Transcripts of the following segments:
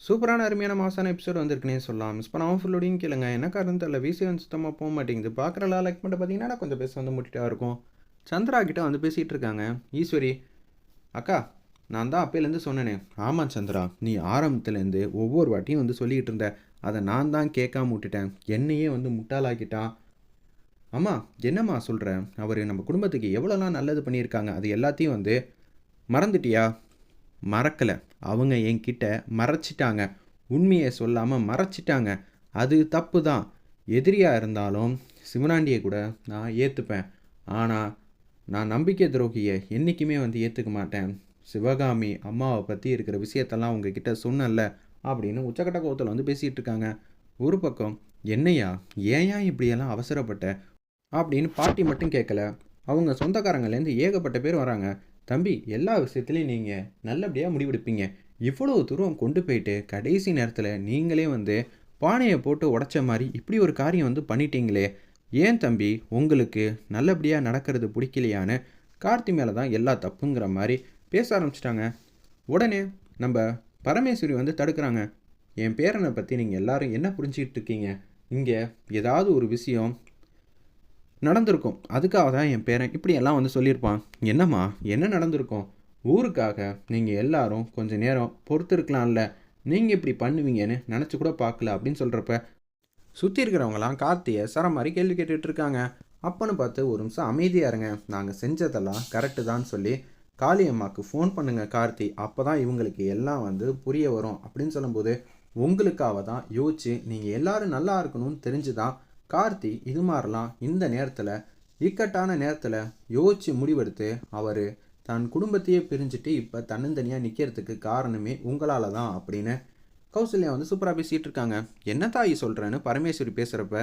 சூப்பரான அருமையான மாசான எபிசோட் வந்திருக்குனே சொல்லலாம். மிஸ் பண்ணாமல் ஃபுல்லோடையும் கேளுங்க. என்ன காரணம் தெரியல விசி வந்து சுத்தமாக போக மாட்டேங்குது. பார்க்குறலாம் லைக் பண்ணி பார்த்தீங்கன்னா கொஞ்சம் பேச வந்து முட்டிட்டா இருக்கும். சந்திரா கிட்ட வந்து பேசிகிட்டு இருக்காங்க. ஈஸ்வரி அக்கா நான் தான் அப்பையிலேருந்து சொன்னேனே. ஆமாம் சந்திரா நீ ஆரம்பத்துலேருந்து ஒவ்வொரு வாட்டியும் வந்து சொல்லிக்கிட்டு இருந்த. அதை நான் தான் கேட்காம விட்டுட்டேன். என்னையே வந்து முட்டாளாக்கிட்டான் அம்மா என்னம்மா சொல்கிறேன் அவர் நம்ம குடும்பத்துக்கு எவ்வளோலாம் நல்லது பண்ணியிருக்காங்க. அது எல்லாத்தையும் வந்து மறந்துட்டியா? மறக்கலை. அவங்க என்கிட்ட மறைச்சிட்டாங்க. உண்மையை சொல்லாமல் மறைச்சிட்டாங்க. அது தப்பு தான் எதிரியாக இருந்தாலும் சிவனாண்டியை கூட நான் ஏற்றுப்பேன் ஆனால் நான் நம்பிக்கை துரோகியை என்றைக்குமே வந்து ஏற்றுக்க மாட்டேன். சிவகாமி அம்மாவை பற்றி இருக்கிற விஷயத்தெல்லாம் உங்ககிட்ட சொன்னல அப்படின்னு உச்சக்கட்ட கோபத்தில் வந்து பேசிகிட்டு இருக்காங்க. ஒரு பக்கம் என்னையா? ஏன் இப்படியெல்லாம் அவசரப்பட்ட? அப்படின்னு பாட்டி மட்டும் கேட்கல அவங்க சொந்தக்காரங்கள்லேருந்து ஏகப்பட்ட பேர் வராங்க. தம்பி எல்லா விஷயத்துலையும் நீங்கள் நல்லபடியாக முடிவெடுப்பீங்க. இவ்வளோ தூரம் கொண்டு போயிட்டு கடைசி நேரத்தில் நீங்களே வந்து பானையை போட்டு உடச்ச மாதிரி இப்படி ஒரு காரியம் வந்து பண்ணிட்டீங்களே. ஏன் தம்பி உங்களுக்கு நல்லபடியாக நடக்கிறது பிடிக்கலையான்னு கார்த்தி மேலே தான் எல்லா தப்புங்கிற மாதிரி பேச ஆரம்பிச்சிட்டாங்க. உடனே நம்ம பரமேஸ்வரி வந்து தடுக்கிறாங்க. என் பேரனை பற்றி நீங்கள் எல்லாரும் என்ன புரிஞ்சிக்கிட்டு இருக்கீங்க? இங்கே ஏதாவது ஒரு விஷயம் நடந்திருக்கும். அதுக்காக தான் என் பேரன் இப்படியெல்லாம் வந்து சொல்லியிருப்பான். என்னம்மா என்ன நடந்திருக்கும்? ஊருக்காக நீங்கள் எல்லாரும் கொஞ்சம் நேரம் பொறுத்திருக்கலாம்ல. நீங்கள் இப்படி பண்ணுவீங்கன்னு நினச்சி கூட பார்க்கல அப்படின்னு சொல்கிறப்ப சுற்றி இருக்கிறவங்களாம் கார்த்தியை சர மாதிரி கேள்வி கேட்டுட்டு இருக்காங்க. அப்பன்னு பார்த்து ஒரு நிமிஷம் அமைதியாக இருங்க. நாங்கள் செஞ்சதெல்லாம் கரெக்டு தான் சொல்லி காளியம்மாவுக்கு ஃபோன் பண்ணுங்கள் கார்த்தி. அப்போ தான் இவங்களுக்கு எல்லாம் வந்து புரிய வரும் அப்படின்னு சொல்லும்போது உங்களுக்காக தான் யோசிச்சு நீங்கள் எல்லாரும் நல்லா இருக்கணும்னு தெரிஞ்சு தான் கார்த்தி இது மாதிரிலாம் இந்த நேரத்தில் இக்கட்டான நேரத்தில் யோசித்து முடிவெடுத்து அவர் தன் குடும்பத்தையே பிரிஞ்சுட்டு இப்போ தன்னந்தனியாக நிற்கிறதுக்கு காரணமே உங்களால் தான் அப்படின்னு கௌசல்யா வந்து சூப்பராக பேசிகிட்டு இருக்காங்க. என்ன தாயி சொல்கிறேன்னு பரமேஸ்வரி பேசுகிறப்ப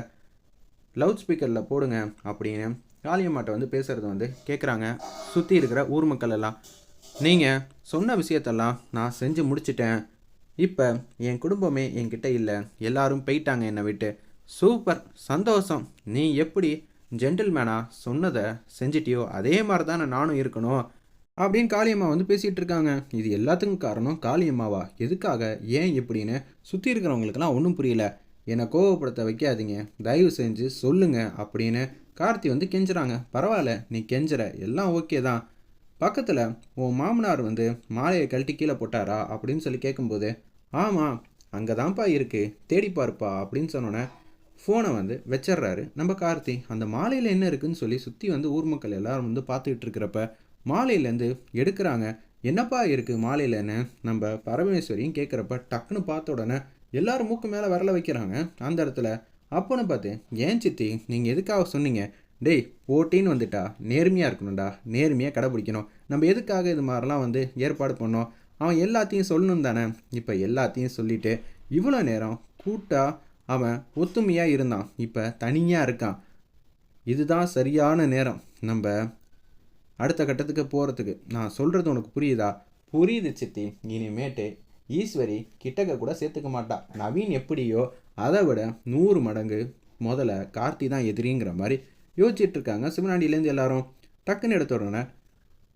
லவுட் ஸ்பீக்கரில் போடுங்க அப்படின்னு காளியம்மாட்ட வந்து பேசுகிறது வந்து கேட்குறாங்க சுற்றி இருக்கிற ஊர் மக்கள் எல்லாம் நீங்கள் சொன்ன விஷயத்தெல்லாம் நான் செஞ்சு முடிச்சிட்டேன். இப்போ என் குடும்பமே என்கிட்ட இல்லை. எல்லாரும் போயிட்டாங்க என்னை விட்டு. சூப்பர் சந்தோஷம். நீ எப்படி ஜென்டில்மேனாக சொன்னதை செஞ்சிட்டியோ அதே மாதிரி தானே நானும் இருக்கணும் அப்படின்னு காளியம்மா வந்து பேசிகிட்டு இருக்காங்க. இது எல்லாத்துக்கும் காரணம் காளியம்மாவா? எதுக்காக? ஏன் இப்படின்னு சுற்றி இருக்கிறவங்களுக்கெல்லாம் ஒன்றும் புரியல. என்னை கோவப்படுத்த வைக்காதீங்க. தயவு செஞ்சு சொல்லுங்க அப்படின்னு கார்த்தி வந்து கெஞ்சுறாங்க. பரவாயில்ல நீ கெஞ்சுற. எல்லாம் ஓகே தான். பக்கத்தில் உன் மாமனார் வந்து மாலையை கழட்டி கீழே போட்டாரா அப்படின்னு சொல்லி கேட்கும்போது ஆமாம் அங்கே தான்ப்பா இருக்குது தேடிப்பாருப்பா அப்படின்னு சொன்னோன்னே ஃபோனை வந்து வச்சிடுறாரு நம்ம கார்த்தி அந்த மாலையில் என்ன இருக்குன்னு சொல்லி சுற்றி வந்து ஊர் மக்கள் எல்லாரும் வந்து பார்த்துக்கிட்டு இருக்கிறப்ப மாலையிலேருந்து எடுக்கிறாங்க. என்னப்பா இருக்குது மாலையிலன்னு நம்ம பரமேஸ்வரியும் கேட்குறப்ப டக்குன்னு பார்த்த உடனே எல்லாரும் மூக்கு மேலே வரல வைக்கிறாங்க. அந்த இடத்துல அப்போன்னு பார்த்து ஏன் சித்தி நீங்கள் எதுக்காக சொன்னீங்க? டேய் போட்டின்னு வந்துட்டா நேர்மையாக இருக்கணும்டா நேர்மையாக கடைப்பிடிக்கணும் நம்ம எதுக்காக இது மாதிரிலாம் வந்து ஏற்பாடு பண்ணோம்? அவன் எல்லாத்தையும் சொல்லணும் தானே இப்போ எல்லாத்தையும் சொல்லிவிட்டு இவ்வளோ நேரம் கூட்டாக அவன் ஒத்துமையாக இருந்தான். இப்போ தனியாக இருக்கான். இதுதான் சரியான நேரம். நம்ம அடுத்த கட்டத்துக்கு போகிறதுக்கு நான் சொல்கிறது உனக்கு புரியுதா? புரியுது சித்தி. இனிமேட்டு ஈஸ்வரி கிட்டக்க கூட சேர்த்துக்க மாட்டா. நவீன் எப்படியோ அதை விட நூறு மடங்கு முதல்ல கார்த்தி தான் எதிரிங்கிற மாதிரி யோசிச்சுட்டு இருக்காங்க சிவனாண்டிலேருந்து எல்லாரும். டக்குன்னு எடுத்த உடனே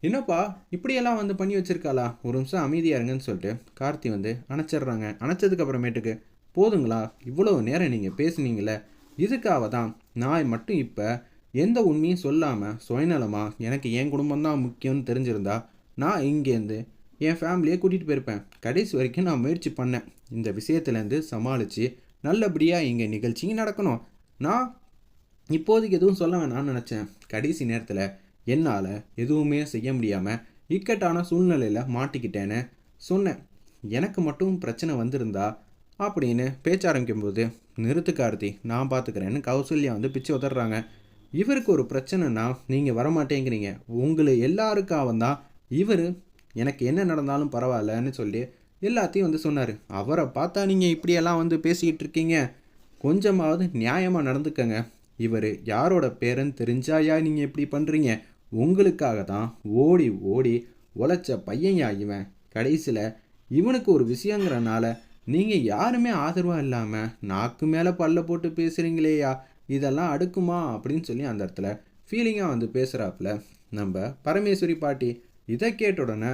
என்னப்பா இப்படியெல்லாம் வந்து பண்ணி வச்சிருக்காளா? ஒரு நிமிஷம் அமைதியாக இருங்கன்னு சொல்லிட்டு கார்த்தி வந்து அணைச்சிடுறாங்க. அணைச்சதுக்கு அப்புறமேட்டுக்கு போதுங்களா? இவ்வளவு நேரம் நீங்கள் பேசுனீங்களே இதுக்காக தான் நான் மட்டும் இப்போ எந்த உண்மையும் சொல்லாமல் சுயநலமாக எனக்கு என் குடும்பம் தான் முக்கியம்னு தெரிஞ்சிருந்தா நான் இங்கேருந்து என் ஃபேமிலியை கூட்டிகிட்டு போயிருப்பேன். கடைசி வரைக்கும் நான் முயற்சி பண்ணேன். இந்த விஷயத்துலேருந்து சமாளித்து நல்லபடியாக இங்கே நிகழ்ச்சியும் நடக்கணும். நான் இப்போதைக்கு எதுவும் சொல்ல வேணாம்னு நினச்சேன். கடைசி நேரத்தில் என்னால் எதுவுமே செய்ய முடியாமல் இக்கட்டான சூழ்நிலையில் மாட்டிக்கிட்டேன்னு சொன்னேன். எனக்கு மட்டும் பிரச்சனை வந்திருந்தா அப்படின்னு பேச்ச ஆரம்பிக்கும்போது நிறுத்து கார்த்தி நான் பார்த்துக்கிறேன்னு கௌசல்யா வந்து பிச்சு உதறாங்க இவருக்கு ஒரு பிரச்சனைனா நீங்கள் வரமாட்டேங்கிறீங்க. உங்களை எல்லாருக்காகவும் தான். இவர் எனக்கு என்ன நடந்தாலும் பரவாயில்லன்னு சொல்லி எல்லாத்தையும் வந்து சொன்னார். அவரை பார்த்தா நீங்கள் இப்படியெல்லாம் வந்து பேசிக்கிட்டு இருக்கீங்க. கொஞ்சமாவது நியாயமாக நடந்துக்கங்க. இவர் யாரோட பேரன் தெரிஞ்சாயா நீங்கள் இப்படி பண்ணுறீங்க உங்களுக்காக தான் ஓடி ஓடி உழைச்ச பையன் இவன். கடைசியில் இவனுக்கு ஒரு விஷயங்கிறனால நீங்கள் யாருமே ஆதரவாக இல்லாமல் நாக்கு மேலே பல்ல போட்டு பேசுகிறீங்களேயா இதெல்லாம் அடுக்குமா? அப்படின்னு சொல்லி அந்த இடத்துல ஃபீலிங்காக வந்து பேசுகிறாப்புல நம்ம பரமேஸ்வரி பாட்டி இதை கேட்ட உடனே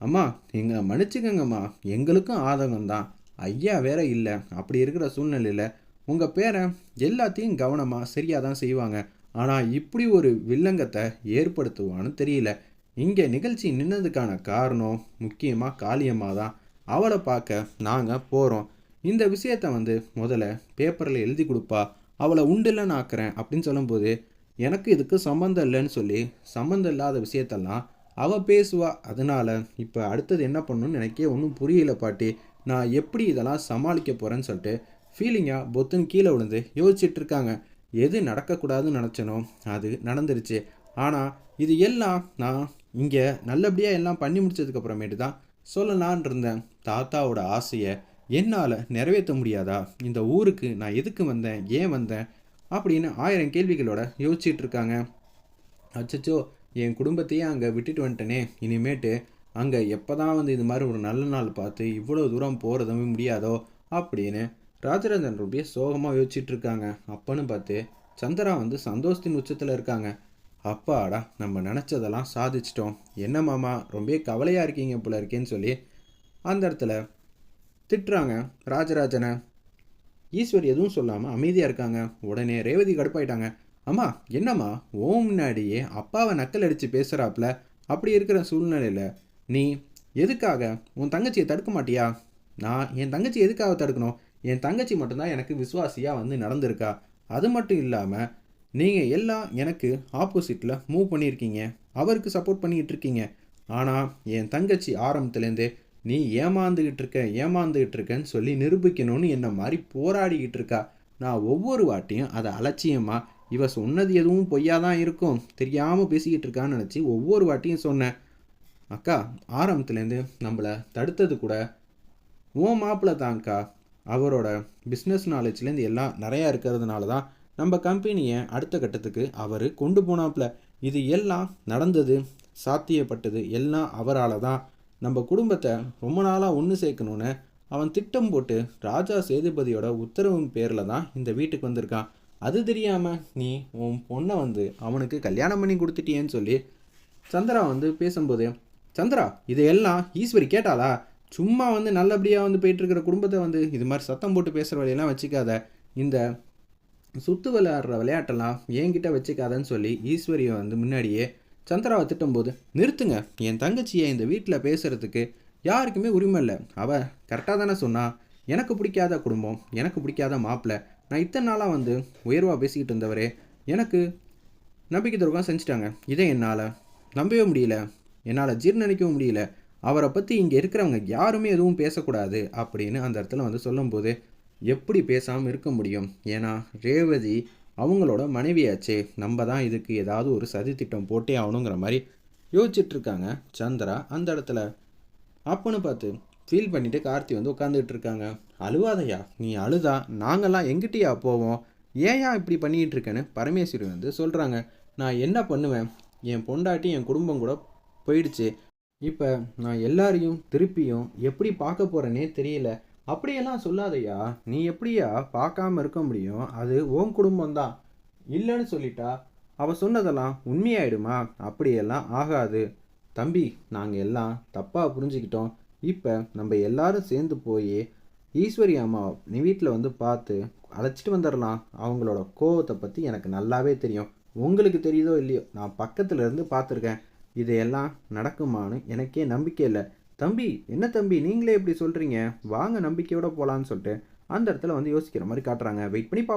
அம்மா எங்களை மன்னிச்சுக்கங்கம்மா. எங்களுக்கும் ஆதங்கம் தான் ஐயா வேற இல்லை. அப்படி இருக்கிற சூழ்நிலையில் உங்கள் பேரை எல்லாத்தையும் கவனமாக சரியாக தான் செய்வாங்க. ஆனால் இப்படி ஒரு வில்லங்கத்தை ஏற்படுத்துவான்னு தெரியல. இங்கே நிகழ்ச்சி நின்னதுக்கான காரணம் முக்கியமாக காளியம்மா தான் அவளை பார்க்க நாங்கள் போகிறோம் இந்த விஷயத்த வந்து முதல்ல பேப்பரில் எழுதி கொடுப்பா. அவளை உண்டில்லன்னு ஆக்குறேன் அப்படின்னு சொல்லும்போது எனக்கு இதுக்கு சம்மந்தம் இல்லைன்னு சொல்லி சம்மந்தம் இல்லாத விஷயத்தெல்லாம் அவள் பேசுவா. அதனால இப்போ அடுத்தது என்ன பண்ணணும்னு எனக்கே ஒன்றும் புரியல பாட்டி. நான் எப்படி இதெல்லாம் சமாளிக்க போகிறேன்னு சொல்லிட்டு ஃபீலிங்காக பொத்துன்னு கீழே விழுந்து யோசிச்சுட்டு இருக்காங்க. எது நடக்கக்கூடாதுன்னு நினச்சனோ அது நடந்துருச்சு. ஆனால் இது எல்லாம் நான் இங்கே நல்லபடியாக எல்லாம் பண்ணி முடிச்சதுக்கப்புறமேட்டு தான் சொல்லலான் இருந்தேன். தாத்தாவோட ஆசையை என்னால் நிறைவேற்ற முடியாதா? இந்த ஊருக்கு நான் எதுக்கு வந்தேன்? ஏன் வந்தேன்? அப்படின்னு ஆயிரம் கேள்விகளோட யோசிச்சுட்டு இருக்காங்க. அச்சச்சோ என் குடும்பத்தையே அங்கே விட்டுட்டு வந்துட்டேனே. இனிமேட்டு அங்கே எப்போ தான் வந்து இது மாதிரி ஒரு நல்ல நாள் பார்த்து இவ்வளோ தூரம் போகிறதுமே முடியாதோ? அப்படின்னு ராஜராஜன் ரொம்ப சோகமாக யோசிச்சுட்டு இருக்காங்க. அப்பன்னு பார்த்து சந்திரா வந்து சந்தோஷத்தின் உச்சத்தில் இருக்காங்க. அப்பாடா நம்ம நினச்சதெல்லாம் சாதிச்சிட்டோம். என்ன மாமா ரொம்ப கவலையாக இருக்கீங்க போல இருக்கேன்னு சொல்லி அந்த இடத்துல திட்டுறாங்க ராஜராஜனை. ஈஸ்வர் எதுவும் சொல்லாமல் அமைதியாக இருக்காங்க. உடனே ரேவதி கடுப்பாயிட்டாங்க. அம்மா என்னம்மா ஓ முன்னாடியே அப்பாவை நக்கல் அடித்து பேசுகிறாப்புல அப்படி இருக்கிற சூழ்நிலையில் நீ எதுக்காக உன் தங்கச்சியை தடுக்க மாட்டியா? நான் என் தங்கச்சி எதுக்காக தடுக்கணும்? என் தங்கச்சி மட்டும்தான் எனக்கு விசுவாசியாக வந்து நடந்திருக்கா? அது மட்டும் இல்லாமல் நீங்கள் எல்லாம் எனக்கு ஆப்போசிட்டில் மூவ் பண்ணியிருக்கீங்க. அவருக்கு சப்போர்ட் பண்ணிக்கிட்டு இருக்கீங்க ஆனால் என் தங்கச்சி ஆரம்பத்துலேருந்தே நீ ஏமாந்துக்கிட்டு இருக்க ஏமாந்துக்கிட்டு இருக்கன்னு சொல்லி நிரூபிக்கணும்னு என்ன மாதிரி போராடிக்கிட்டு இருக்கா நான் ஒவ்வொரு வாட்டியும் அதை அலட்சியமாக இவ சொன்னது எதுவும் பொய்யா தான் இருக்கும். தெரியாமல் பேசிக்கிட்டு இருக்கான்னு நினச்சி ஒவ்வொரு வாட்டியும் சொன்னேன். அக்கா ஆரம்பத்துலேருந்து நம்மளை தடுத்தது கூட ஓ மாப்பிள்ள தான்க்கா. அவரோட பிஸ்னஸ் நாலேஜ்லேருந்து எல்லாம் நிறையா இருக்கிறதுனால தான் நம்ம கம்பெனியை அடுத்த கட்டத்துக்கு அவர் கொண்டு போனாப்புல. இது எல்லாம் நடந்தது சாத்தியப்பட்டது எல்லாம் அவரால் தான். நம்ம குடும்பத்தை ரொம்ப நாளாக ஒன்று சேர்க்கணுன்னு அவன் திட்டம் போட்டு ராஜா சேதுபதியோட உத்தரவின் பேரில் தான் இந்த வீட்டுக்கு வந்திருக்கான். அது தெரியாமல் நீ உன் பொண்ணை வந்து அவனுக்கு கல்யாணம் பண்ணி கொடுத்துட்டியேன்னு சொல்லி சந்திரா வந்து பேசும்போது சந்திரா இதையெல்லாம் ஈஸ்வரி கேட்டாளா? சும்மா வந்து நல்லபடியாக வந்து போயிட்டுருக்கிற குடும்பத்தை வந்து இது மாதிரி சத்தம் போட்டு பேசுகிற வழியெல்லாம் வச்சுக்காத. இந்த சுத்து விளையாடுற விளையாட்டெல்லாம் என்கிட்ட வச்சுக்காதன்னு சொல்லி ஈஸ்வரியை வந்து முன்னாடியே சந்திராவை திட்டும்போது நிறுத்துங்க. என் தங்கச்சியை இந்த வீட்டில் பேசுகிறதுக்கு யாருக்குமே உரிமை இல்லை. அவள் கரெக்டாக தானே சொன்னா எனக்கு பிடிக்காத குடும்பம் எனக்கு பிடிக்காத மாப்பிள்ளை நான் இத்தனை நாளாக வந்து உயர்வாக பேசிக்கிட்டு இருந்தவரே. எனக்கு நம்பிக்கை துரோகம் செஞ்சுட்டாங்க. இதை என்னால் நம்பவே முடியல. என்னால் ஜீர்ணிக்கவும் முடியல. அவரை பற்றி இங்கே இருக்கிறவங்க யாருமே எதுவும் பேசக்கூடாது. அப்படின்னு அந்த இடத்துல வந்து சொல்லும்போது எப்படி பேசாமல் இருக்க முடியும்? ஏன்னா ரேவதி அவங்களோட மனைவியாச்சே. நம்ம தான் இதுக்கு ஏதாவது ஒரு சதி திட்டம் போட்டே ஆகணுங்கிற மாதிரி யோசிச்சிட்ருக்காங்க சந்திரா அந்த இடத்துல. அப்பன்னு பார்த்து ஃபீல் பண்ணிவிட்டு கார்த்தி வந்து உட்காந்துட்டு இருக்காங்க அழுவாதையா நீ அழுதா? நாங்கள்லாம் எங்கிட்டயா போவோம்? ஏயா இப்படி பண்ணிக்கிட்டு இருக்கேன்னு பரமேஸ்வரி வந்து சொல்கிறாங்க நான் என்ன பண்ணுவேன்? என் பொண்டாட்டி என் குடும்பம் கூட போயிடுச்சு. இப்போ நான் எல்லாரையும் திருப்பியும் எப்படி பார்க்க போகிறேனே தெரியல. அப்படியெல்லாம் சொல்லாதையா நீ எப்படியா பார்க்காம இருக்க முடியும்? அது உன் குடும்பம் தான் இல்லைன்னு சொல்லிட்டா? அவ சொன்னதெல்லாம் உண்மையாயிடுமா? அப்படியெல்லாம் ஆகாது. தம்பி நாங்கள் எல்லாம் தப்பாக புரிஞ்சுக்கிட்டோம். இப்போ நம்ம எல்லாரும் சேர்ந்து போய் ஈஸ்வரி அம்மா நீ வீட்டில் வந்து பார்த்து அழைச்சிட்டு வந்துடலாம். அவங்களோட கோவத்தை பற்றி எனக்கு நல்லாவே தெரியும். உங்களுக்கு தெரியுதோ இல்லையோ நான் பக்கத்தில் இருந்து பார்த்துருக்கேன். இதையெல்லாம் நடக்குமான்னு எனக்கே நம்பிக்கை இல்லை. தம்பி என்ன தம்பி நீங்களே இப்படி சொல்கிறீங்க வாங்க நம்பிக்கையோட போகலான்னு சொல்லிட்டு அந்த இடத்துல வந்து யோசிக்கிற மாதிரி காட்டுறாங்க. வெயிட் பண்ணி பார்ப்போம்